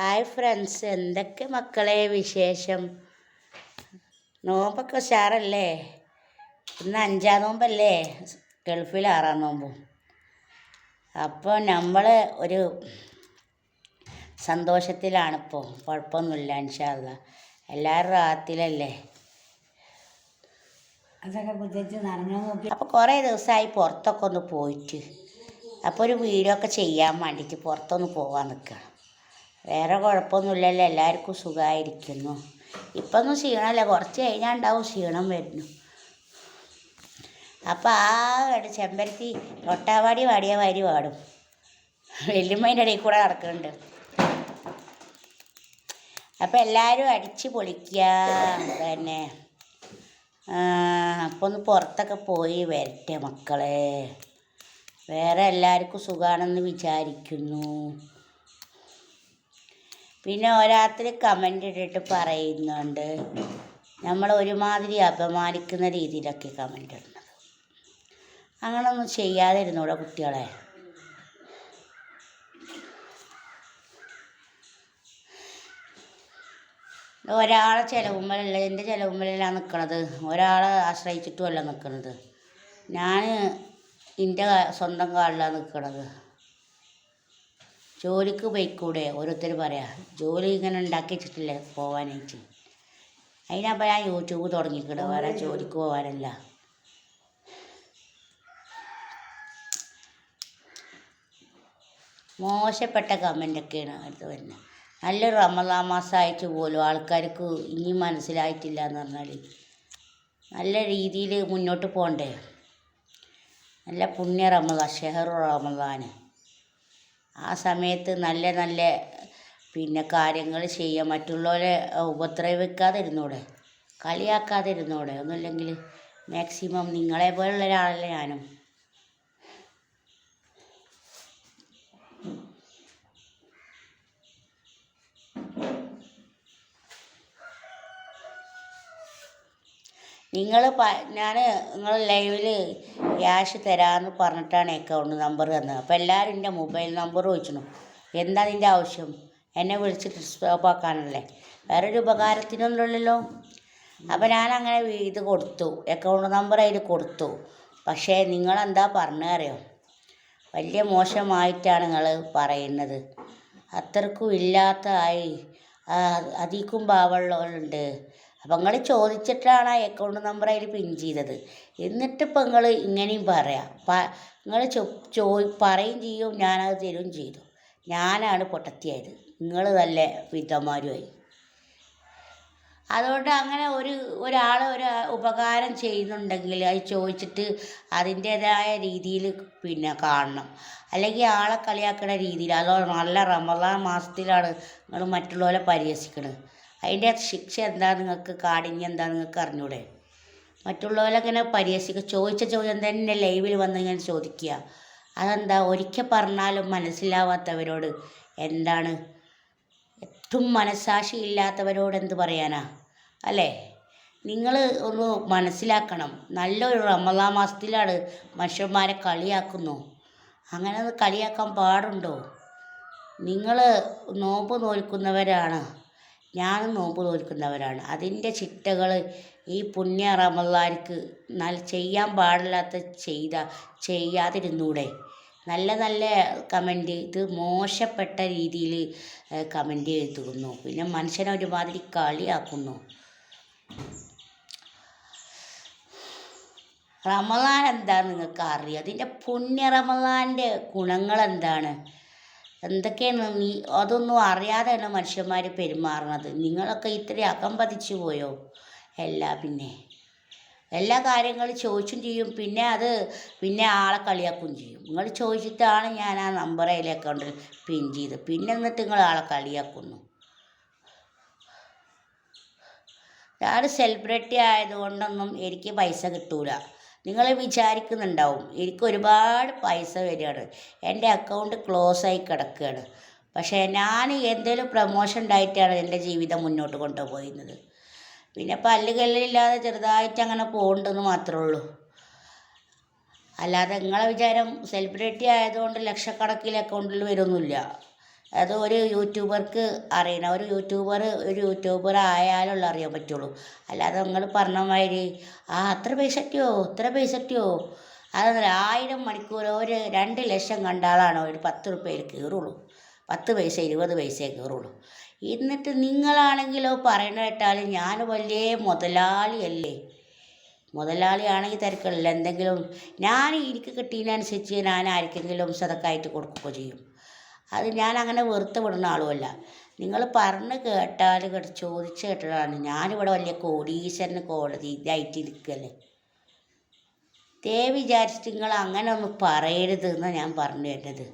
Hi friends എന്തൊക്കെ മക്കളെ വിശേഷം? നോമ്പൊക്കെ ഉഷാറല്ലേ? ഇന്ന് അഞ്ചാം നോമ്പല്ലേ? ഗൾഫിൽ ആറാം നോമ്പും. അപ്പോൾ നമ്മൾ ഒരു സന്തോഷത്തിലാണിപ്പോൾ കുഴപ്പമൊന്നുമില്ല ഇൻഷാല്ല എല്ലാവരും റാത്തിലല്ലേ നോക്കി. അപ്പോൾ കുറേ ദിവസമായി പുറത്തൊക്കെ ഒന്ന് പോയിട്ട്. അപ്പോൾ ഒരു വീഡിയോ ഒക്കെ ചെയ്യാൻ വേണ്ടിയിട്ട് പുറത്തൊന്ന് പോകാൻ നിൽക്കണം വേറെ കുഴപ്പമൊന്നുമില്ലല്ലോ. എല്ലാവർക്കും സുഖമായിരിക്കുന്നു. ഇപ്പം ഒന്നും ക്ഷീണമല്ല. കുറച്ച് കഴിഞ്ഞാൽ ഉണ്ടാവും ക്ഷീണം വരുന്നു. അപ്പോൾ ആ ചെമ്പരത്തി തൊട്ടാവാടി വാടിയ വാരി പാടും വെല്ലുമ്മേന്റെ ഇടയിൽ കൂടെ നടക്കുന്നുണ്ട്. അപ്പം എല്ലാവരും അടിച്ച് പൊളിക്കുക പിന്നെ അപ്പോൾ ഒന്ന് പുറത്തൊക്കെ പോയി വരട്ടെ മക്കളെ. വേറെ എല്ലാവർക്കും സുഖമാണെന്ന് വിചാരിക്കുന്നു. പിന്നെ ഓരോരുത്തർ കമന്റ് ഇട്ടിട്ട് പറയുന്നുണ്ട്. നമ്മൾ ഒരുമാതിരി അപമാനിക്കുന്ന രീതിയിലൊക്കെ കമന്റ് ഇടുന്നത്. അങ്ങനൊന്നും ചെയ്യാതിരുന്നൂടെ കുട്ടികളെ. ഒരാളെ ചിലവുമ്പലല്ല എന്റെ ചിലവുമ്പലല്ല നിൽക്കണത് ഒരാളെ ആശ്രയിച്ചിട്ടുമല്ല നിൽക്കണത് ഞാൻ എന്റെ സ്വന്തം കാലിലാണ് നിൽക്കണത് ജോലിക്ക് പോയിക്കൂടെ ഓരോരുത്തർ പറയാ. ജോലി ഇങ്ങനെ ഉണ്ടാക്കി വെച്ചിട്ടില്ലേ പോവാനായിട്ട്. അതിനപ്പോൾ ഞാൻ യൂട്യൂബ് തുടങ്ങിക്കിട വേറെ ജോലിക്ക് പോകാനല്ല മോശപ്പെട്ട കമന്റൊക്കെയാണ് അടുത്ത് വരുന്നത് നല്ലൊരു റമദാൻ മാസമായിട്ട് പോലും ആൾക്കാർക്ക് ഇനി മനസ്സിലായിട്ടില്ല എന്ന് പറഞ്ഞാൽ നല്ല രീതിയിൽ മുന്നോട്ട് പോകണ്ടേ നല്ല പുണ്യ റമദാൻ ഷെഹറു റമദാൻ ആ സമയത്ത് നല്ല നല്ല പിന്നെ കാര്യങ്ങൾ ചെയ്യുക മറ്റുള്ളവരെ ഉപദ്രവിക്കാതിരുന്നൂടെ കളിയാക്കാതിരുന്നൂടെ. ഒന്നുമില്ലെങ്കിൽ മാക്സിമം നിങ്ങളെ പോലുള്ള ഒരാളല്ലേ ഞാനും. നിങ്ങൾ പ ഞാൻ നിങ്ങൾ ലൈവിൽ ക്യാഷ് തരാമെന്ന് പറഞ്ഞിട്ടാണ് അക്കൗണ്ട് നമ്പർ തന്നത്. അപ്പോൾ എല്ലാവരും എന്റെ മൊബൈൽ നമ്പർ ചോദിച്ചു എന്താ നിന്റെ ആവശ്യം? എന്നെ വിളിച്ചിട്ട് സ്റ്റോപ്പ് ആക്കാനല്ലേ വേറൊരു ഉപകാരത്തിനൊന്നുമില്ലല്ലോ. അപ്പോൾ ഞാൻ അങ്ങനെ ഇത് കൊടുത്തു. അക്കൗണ്ട് നമ്പർ അതിൽ കൊടുത്തു. പക്ഷേ നിങ്ങളെന്താ പറഞ്ഞറിയോ വലിയ മോശമായിട്ടാണ് നിങ്ങൾ പറയുന്നത്. അത്രക്കും ഇല്ലാത്തതായി അധികം പാവമുള്ളവരുണ്ട് അപ്പം നിങ്ങൾ ചോദിച്ചിട്ടാണ് ആ അക്കൗണ്ട് നമ്പർ അതിൽ പിൻ ചെയ്തത്. എന്നിട്ട് ഇപ്പം നിങ്ങൾ ഇങ്ങനെയും പറയാം. നിങ്ങൾ ചോ പറയും ചെയ്യും ഞാനത് തരും ചെയ്തു. ഞാനാണ് പൊട്ടത്തിയായത്. നിങ്ങൾ നല്ല വിധന്മാരുമായി അതുകൊണ്ട് അങ്ങനെ ഒരു ഒരാൾ ഒരു ഉപകാരം ചെയ്യുന്നുണ്ടെങ്കിൽ അത് ചോദിച്ചിട്ട് അതിന്റേതായ രീതിയിൽ പിന്നെ കാണണം. അല്ലെങ്കിൽ ആളെ കളിയാക്കുന്ന രീതിയിൽ അതോ നല്ല റമദാൻ മാസത്തിലാണ് നിങ്ങൾ മറ്റുള്ളവരെ പരിഹസിക്കുന്നത് അതിന്റെ ശിക്ഷ എന്താ നിങ്ങൾക്ക് കാഠിന്യം എന്താ നിങ്ങൾക്ക് അറിഞ്ഞൂടെ? മറ്റുള്ളവരങ്ങനെ പരിഹസിക്കുക ചോദിച്ച ചോദ്യം തന്നെ ലൈവിൽ വന്ന് ഞാൻ ചോദിക്കുക. അതെന്താ? ഒരിക്കൽ പറഞ്ഞാലും മനസ്സിലാവാത്തവരോട് എന്താണ്? ഏറ്റവും മനസാക്ഷി ഇല്ലാത്തവരോട് എന്ത് പറയാനാ? അല്ലേ? നിങ്ങൾ ഒന്ന് മനസ്സിലാക്കണം. നല്ലൊരു റമദാ മാസത്തിലാണ് മനുഷ്യന്മാരെ കളിയാക്കുന്നു. അങ്ങനെ കളിയാക്കാൻ പാടുണ്ടോ? നിങ്ങൾ നോമ്പ് നോൽക്കുന്നവരാണ്. ഞാനും നോമ്പ് നോൽക്കുന്നവരാണ് അതിന്റെ ചിട്ടകൾ ഈ പുണ്യ റമദാനിക്ക് നല്ല ചെയ്യാൻ പാടില്ലാത്ത ചെയ്ത ചെയ്യാതിരുന്നൂടെ. നല്ല നല്ല കമന്റ് ഇത് മോശപ്പെട്ട രീതിയിൽ കമന്റ് എഴുതുന്നു. പിന്നെ മനുഷ്യനെ ഒരുമാതിരി കളിയാക്കുന്നു. റമദാൻ എന്താണ് നിങ്ങൾക്ക് അറിയാം അതിന്റെ പുണ്യ റമദാന്റെ ഗുണങ്ങൾ എന്താണ് എന്തൊക്കെയാണ് നീ? അതൊന്നും അറിയാതെയാണ് മനുഷ്യന്മാർ പെരുമാറുന്നത്. നിങ്ങളൊക്കെ ഇത്രയും അകം പതിച്ചു പോയോ? അല്ല പിന്നെ. എല്ലാ കാര്യങ്ങളും ചോദിച്ചും ചെയ്യും. പിന്നെ അത് പിന്നെ ആളെ കളിയാക്കുകയും ചെയ്യും. നിങ്ങൾ ചോദിച്ചിട്ടാണ് ഞാൻ ആ നമ്പർ അതിൽ അക്കൗണ്ടിൽ പിൻ ചെയ്ത് പിന്നെ എന്നിട്ട് നിങ്ങൾ ആളെ കളിയാക്കുന്നു. ഞാൻ സെലിബ്രിറ്റി ആയതുകൊണ്ടൊന്നും എനിക്ക് പൈസ കിട്ടൂല. നിങ്ങൾ വിചാരിക്കുന്നുണ്ടാവും. എനിക്ക് ഒരുപാട് പൈസ വരികയാണ്. എന്റെ അക്കൗണ്ട് ക്ലോസ് ആയി കിടക്കുകയാണ്. പക്ഷേ ഞാൻ എന്തേലും പ്രൊമോഷൻ ഉണ്ടായിട്ടാണ് എന്റെ ജീവിതം മുന്നോട്ട് കൊണ്ടുപോയിരുന്നത്. പിന്നെ പല്ലുകല്ലില്ലാതെ ചെറുതായിട്ട് അങ്ങനെ പോകുന്നുണ്ടെന്ന് മാത്രമേ ഉള്ളൂ. അല്ലാതെ നിങ്ങളെ വിചാരം സെലിബ്രിറ്റി ആയതുകൊണ്ട് ലക്ഷക്കണക്കിൽ അക്കൗണ്ടിൽ വരുമൊന്നുമില്ല അത് ഒരു യൂട്യൂബർക്ക് അറിയണം. ഒരു യൂട്യൂബർ ഒരു യൂട്യൂബർ ആയാലുള്ള അറിയാൻ പറ്റുള്ളൂ. അല്ലാതെ നിങ്ങൾ പറഞ്ഞ മാതിരി ആ അത്ര പൈസ കിട്ടിയോ ഇത്ര പൈസ കിട്ടിയോ അതെന്നല്ല ആയിരം മണിക്കൂർ ഒരു രണ്ട് ലക്ഷം കണ്ട ആളാണ് ഒരു പത്ത് റുപ്യയിൽ കയറുള്ളൂ. പത്ത് പൈസ ഇരുപത് പൈസയെ കയറുള്ളൂ. എന്നിട്ട് നിങ്ങളാണെങ്കിലോ പറയണ കേട്ടാൽ ഞാൻ വലിയ മുതലാളിയല്ലേ? മുതലാളിയാണെങ്കിൽ തിരക്കില്ല എന്തെങ്കിലും ഞാൻ എനിക്ക് കിട്ടിയതിനനുസരിച്ച് ഞാൻ ആർക്കെങ്കിലും സതക്കായിട്ട് കൊടുക്കുകയോ ചെയ്യും. അത് ഞാൻ അങ്ങനെ വെറുത്ത് വിടുന്ന ആളുമല്ല. നിങ്ങൾ പറഞ്ഞ് കേട്ടാൽ കേട്ട് ചോദിച്ച് കേട്ടതാണ് ഞാനിവിടെ വലിയ കോടീശ്വരന് കോടതി ഇതായിട്ട് ഇരിക്കല്ലേ തേ വിചാരിച്ചിട്ട് നിങ്ങൾ അങ്ങനെ ഒന്ന് പറയരുത് ഞാൻ പറഞ്ഞു വരുന്നത്.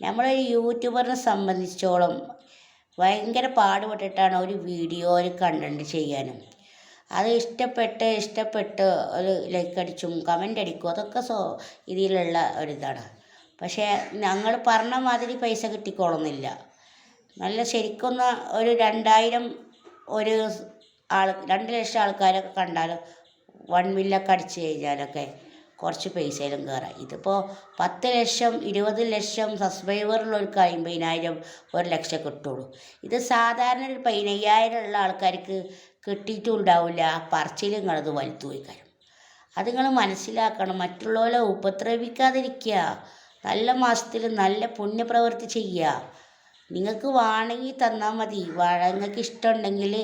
നമ്മൾ യൂട്യൂബറിനെ സംബന്ധിച്ചോളം ഭയങ്കര പാടുപെട്ടിട്ടാണ് ഒരു വീഡിയോ ഒരു കണ്ടന്റ് ചെയ്യാനും. അത് ഇഷ്ടപ്പെട്ട് ഇഷ്ടപ്പെട്ട് ഒരു ലൈക്ക് അടിച്ചും കമന്റ് അടിക്കും. അതൊക്കെ സോ ഇതിലുള്ള ഒരിതാണ് പക്ഷേ ഞങ്ങൾ പറഞ്ഞ മാതിരി പൈസ കിട്ടിക്കോളുന്നില്ല. നല്ല ശരിക്കൊന്ന് ഒരു രണ്ടായിരം ഒരു ആൾ രണ്ട് ലക്ഷം ആൾക്കാരൊക്കെ കണ്ടാൽ വൺ മില്ലൊക്കെ അടിച്ചു കഴിഞ്ഞാലൊക്കെ കുറച്ച് പൈസയിലും കയറാം ഇതിപ്പോൾ പത്ത് ലക്ഷം ഇരുപത് ലക്ഷം സബ്സ്ക്രൈബറുള്ളവർക്ക് അമ്പതിനായിരം ഒരു ലക്ഷം കിട്ടുള്ളൂ. ഇത് സാധാരണ ഒരു പതിനയ്യായിരം ഉള്ള ആൾക്കാർക്ക് കിട്ടിയിട്ടും ഉണ്ടാവില്ല ആ പറച്ചിലും നിങ്ങളത് വലുത്തു കാര്യം അത് നിങ്ങൾ മനസ്സിലാക്കണം. മറ്റുള്ളവരെ ഉപദ്രവിക്കാതിരിക്കുക നല്ല മാസത്തിൽ നല്ല പുണ്യപ്രവൃത്തി ചെയ്യുക. നിങ്ങൾക്ക് വേണമെങ്കിൽ തന്നാൽ മതി. നിങ്ങൾക്ക് ഇഷ്ടമുണ്ടെങ്കിൽ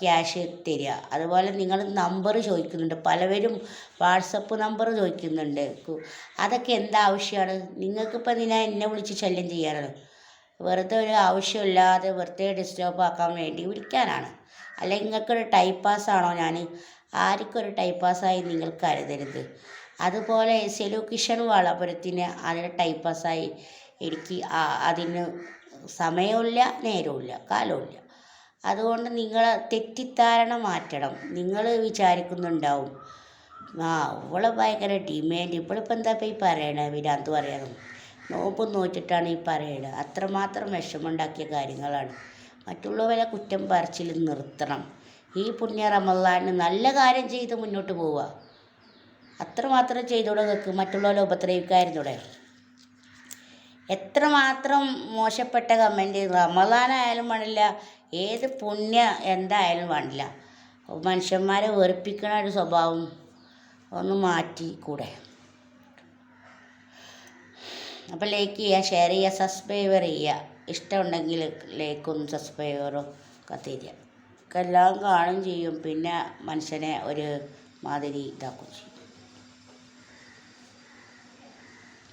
ക്യാഷ് തരിക. അതുപോലെ നിങ്ങൾ നമ്പർ ചോദിക്കുന്നുണ്ട്. പലവരും വാട്സപ്പ് നമ്പർ ചോദിക്കുന്നുണ്ട്. അതൊക്കെ എന്താവശ്യമാണ് നിങ്ങൾക്കിപ്പോൾ എന്തിനാ എന്നെ വിളിച്ച് ശല്യം ചെയ്യാനാണ് വെറുതെ ഒരു ആവശ്യമില്ലാതെ വെറുതെ ഡിസ്റ്റർബ് ആക്കാൻ വേണ്ടി വിളിക്കാനാണ്. അല്ലെങ്കിൽ നിങ്ങൾക്കൊരു ടൈം പാസ്സാണോ ഞാൻ ആർക്കൊരു ടൈം പാസ്സായി നിങ്ങൾ കരുതരുത്. അതുപോലെ സെലൂക്കിഷൻ കിഷൻ വളപുരത്തിന് അതിന് ടൈം പാസ്സായി എനിക്ക് അതിന് സമയമില്ല നേരമില്ല കാലമില്ല അതുകൊണ്ട് നിങ്ങൾ തെറ്റിദ്ധാരണ മാറ്റണം. നിങ്ങൾ വിചാരിക്കുന്നുണ്ടാവും. ആ ഇവളെ ഭയങ്കര ഡിമാൻഡ് ഇവളിപ്പോൾ എന്താ ഇപ്പോൾ ഈ പറയണേ? വിരാന്ത് പറയാനും. നോമ്പ് നോറ്റിട്ടാണ് ഈ പറയണത് അത്രമാത്രം വിഷമുണ്ടാക്കിയ കാര്യങ്ങളാണ്. മറ്റുള്ളവരെ കുറ്റം പറച്ചിൽ നിർത്തണം. ഈ പുണ്യ റമള്ളാന് നല്ല കാര്യം ചെയ്ത് മുന്നോട്ട് പോവുക. അത്രമാത്രം ചെയ്തോടെ നിങ്ങൾക്ക് മറ്റുള്ളവരെ ഉപദ്രവിക്കായിരുന്നൂടെ? എത്രമാത്രം മോശപ്പെട്ട കമന്റ് റമദാനായാലും വേണില്ല ഏത് പുണ്യ എന്തായാലും വേണില്ല മനുഷ്യന്മാരെ വെറുപ്പിക്കണ ഒരു സ്വഭാവം ഒന്ന് മാറ്റി കൂടെ അപ്പോൾ ലൈക്ക് ചെയ്യുക ഷെയർ ചെയ്യുക സബ്സ്ക്രൈബർ ചെയ്യുക. ഇഷ്ടമുണ്ടെങ്കിൽ ലൈക്കും സബ്സ്ക്രൈബറും ഒക്കെ തരിക. എല്ലാം കാണും ചെയ്യും. പിന്നെ മനുഷ്യനെ ഒരു മാതിരി ഇതാക്കും ചെയ്യും.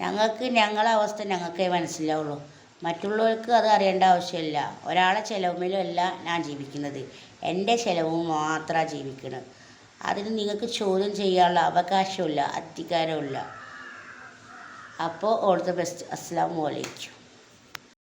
ഞങ്ങൾക്ക് ഞങ്ങളെ അവസ്ഥ ഞങ്ങൾക്കേ മനസ്സിലാവുള്ളൂ. മറ്റുള്ളവർക്ക് അത് അറിയേണ്ട ആവശ്യമില്ല. ഒരാളെ ചിലവുമില്ല ഞാൻ ജീവിക്കുന്നത്. എന്റെ ചിലവ് മാത്രമാണ് ജീവിക്കുന്നത്. അതിന് നിങ്ങൾക്ക് ചോദ്യം ചെയ്യാനുള്ള അവകാശമില്ല അധികാരമില്ല അപ്പോൾ ഓൾ ദ ബെസ്റ്റ്. അസ്സാം വലൈക്കും